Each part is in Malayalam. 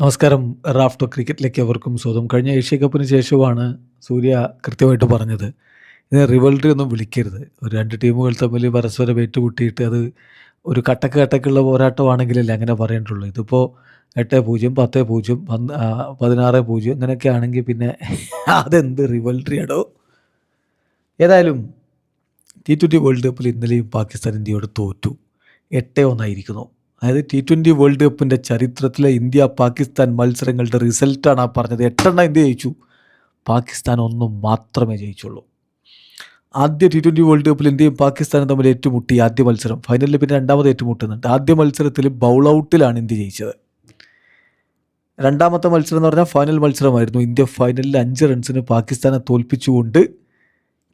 നമസ്കാരം. റാഫ്റ്റോ ക്രിക്കറ്റിലേക്ക് അവർക്കും സ്വന്തം കഴിഞ്ഞ ഏഷ്യ കപ്പിന് ശേഷമാണ് സൂര്യ കൃത്യമായിട്ട് പറഞ്ഞത്. ഇതിനെ റിവൽറി ഒന്നും വിളിക്കരുത്. ഒരു രണ്ട് ടീമുകൾ തമ്മിൽ പരസ്പരം ഏറ്റുമുട്ടിയിട്ട് അത് ഒരു കട്ടക്ക് കട്ടക്കുള്ള പോരാട്ടമാണെങ്കിലല്ലേ അങ്ങനെ പറയേണ്ടുള്ളൂ ഇതിപ്പോൾ എട്ട് പൂജ്യം പത്ത് പൂജ്യം പതിനാറ് പൂജ്യം ഇങ്ങനെയൊക്കെ ആണെങ്കിൽ പിന്നെ അതെന്ത് റിവൽറി ആണോ ഏതായാലും ടി ട്വന്റി വേൾഡ് കപ്പിൽ ഇന്നലെയും പാകിസ്ഥാൻ ഇന്ത്യയോട് തോറ്റു. എട്ട് ഒന്നായിരിക്കുന്നു. അതായത് ടി ട്വന്റി വേൾഡ് കപ്പിന്റെ ചരിത്രത്തിലെ ഇന്ത്യ പാകിസ്ഥാൻ മത്സരങ്ങളുടെ റിസൾട്ടാണ് ആ പറഞ്ഞത്. എട്ടെണ്ണം ഇന്ത്യ ജയിച്ചു. പാകിസ്ഥാൻ ഒന്നും മാത്രമേ ജയിച്ചുള്ളൂ. ആദ്യ ടി ട്വന്റി വേൾഡ് കപ്പിൽ ഇന്ത്യയും പാകിസ്ഥാനും തമ്മിൽ ഏറ്റുമുട്ടി ആദ്യ മത്സരം. ഫൈനലിൽ പിന്നെ രണ്ടാമത് ഏറ്റുമുട്ടുന്നുണ്ട്. ആദ്യ മത്സരത്തിൽ ബൗൾ ഔട്ടിലാണ് ഇന്ത്യ ജയിച്ചത്. രണ്ടാമത്തെ മത്സരം എന്ന് പറഞ്ഞാൽ ഫൈനൽ മത്സരമായിരുന്നു. ഇന്ത്യ ഫൈനലിൽ അഞ്ച് റൺസിന് പാകിസ്ഥാനെ തോൽപ്പിച്ചുകൊണ്ട്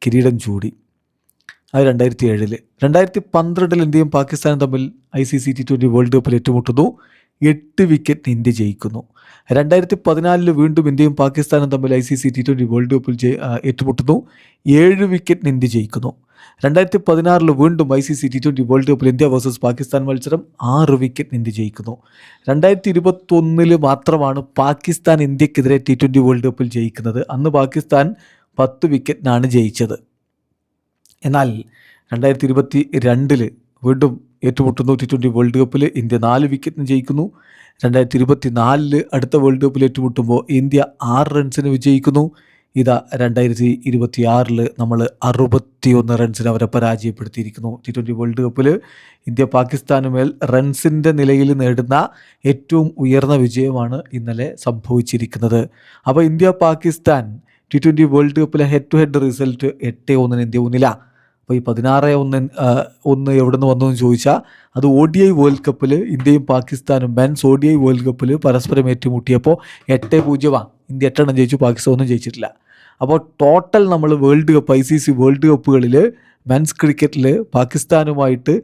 കിരീടം ചൂടി. അത് രണ്ടായിരത്തി ഏഴിൽ രണ്ടായിരത്തി പന്ത്രണ്ടിൽ ഇന്ത്യയും പാകിസ്ഥാനും തമ്മിൽ I C C T twenty world കപ്പിൽ ഏറ്റുമുട്ടുന്നു. എട്ട് വിക്കറ്റ് ഇന്ത്യ ജയിക്കുന്നു. രണ്ടായിരത്തി പതിനാലിൽ വീണ്ടും ഇന്ത്യയും പാകിസ്ഥാനും തമ്മിൽ I C C T twenty world കപ്പിൽ ഏറ്റുമുട്ടുന്നു. ഏഴ് വിക്കറ്റിന് ഇന്ത്യ ജയിക്കുന്നു. രണ്ടായിരത്തി പതിനാറിൽ വീണ്ടും I C C T twenty world കപ്പിൽ ഇന്ത്യ വേഴ്സസ് പാകിസ്ഥാൻ മത്സരം ആറ് വിക്കറ്റിന് ഇന്ത്യ ജയിക്കുന്നു. രണ്ടായിരത്തി ഇരുപത്തൊന്നിൽ മാത്രമാണ് പാകിസ്ഥാൻ ഇന്ത്യക്കെതിരെ ടി ട്വന്റി വേൾഡ് കപ്പിൽ ജയിക്കുന്നത്. അന്ന് പാകിസ്ഥാൻ പത്ത് വിക്കറ്റിനാണ് ജയിച്ചത്. എന്നാൽ രണ്ടായിരത്തി ഇരുപത്തി രണ്ടിൽ വീണ്ടും ഏറ്റുമുട്ടുന്നു ടി ട്വന്റി വേൾഡ് കപ്പിൽ ഇന്ത്യ നാല് വിക്കറ്റിന് ജയിക്കുന്നു. രണ്ടായിരത്തി ഇരുപത്തി നാലിൽ അടുത്ത വേൾഡ് കപ്പിൽ ഏറ്റുമുട്ടുമ്പോൾ ഇന്ത്യ ആറ് റൺസിന് വിജയിക്കുന്നു. ഇതാ രണ്ടായിരത്തി ഇരുപത്തി ആറിൽ നമ്മൾ അറുപത്തിയൊന്ന് റൺസിന് അവരെ പരാജയപ്പെടുത്തിയിരിക്കുന്നു ടി ട്വന്റി വേൾഡ് കപ്പിൽ ഇന്ത്യ പാകിസ്ഥാന് മേൽ റൺസിന്റെ നിലയിൽ നേടുന്ന ഏറ്റവും ഉയർന്ന വിജയമാണ് ഇന്നലെ സംഭവിച്ചിരിക്കുന്നത്. അപ്പോൾ India Pakistan T twenty world കപ്പിലെ head to head result എട്ട് ഒന്നിന് ഇന്ത്യ മുന്നിലാണ് അപ്പോൾ ഈ പതിനാറ് ഒന്ന് ഒന്ന് എവിടെ നിന്ന് വന്നു എന്ന് ചോദിച്ചാൽ അത് ഒ ഡി ഐ വേൾഡ് കപ്പിൽ ഇന്ത്യയും പാകിസ്ഥാനും men's O D I world കപ്പിൽ പരസ്പരം ഏറ്റുമുട്ടിയപ്പോൾ എട്ട് പൂജ്യമാണ് ഇന്ത്യ എട്ടെണ്ണം ജയിച്ചു പാകിസ്ഥാൻ ഒന്നും ജയിച്ചിട്ടില്ല. അപ്പോൾ ടോട്ടൽ നമ്മൾ world cup I C C world കപ്പുകളിൽ men's ക്രിക്കറ്റിൽ പാകിസ്ഥാനുമായിട്ട്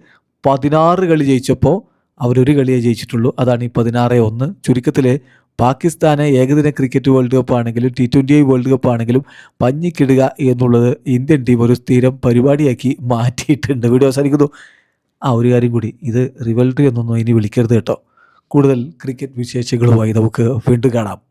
പതിനാറ് കളി ജയിച്ചപ്പോൾ അവരൊരു കളിയേ ജയിച്ചിട്ടുള്ളൂ. അതാണ് ഈ പതിനാറ് ഒന്ന് ചുരുക്കത്തിൽ പാകിസ്ഥാനെ ഏകദിന ക്രിക്കറ്റ് വേൾഡ് കപ്പ് ആണെങ്കിലും ടി ട്വന്റി വേൾഡ് കപ്പ് ആണെങ്കിലും പഞ്ഞിക്കിടുക എന്നുള്ളത് ഇന്ത്യൻ ടീം ഒരു സ്ഥിരം പരിപാടിയാക്കി മാറ്റിയിട്ടുണ്ട്. വീഡിയോ അവസാനിക്കുന്നു. ആ ഒരു കാര്യം കൂടി ഇത് റിവൾട്ട് എന്നൊന്നും ഇനി വിളിക്കരുത് കേട്ടോ. കൂടുതൽ ക്രിക്കറ്റ് വിശേഷങ്ങളുമായി നമുക്ക് വീണ്ടും കാണാം.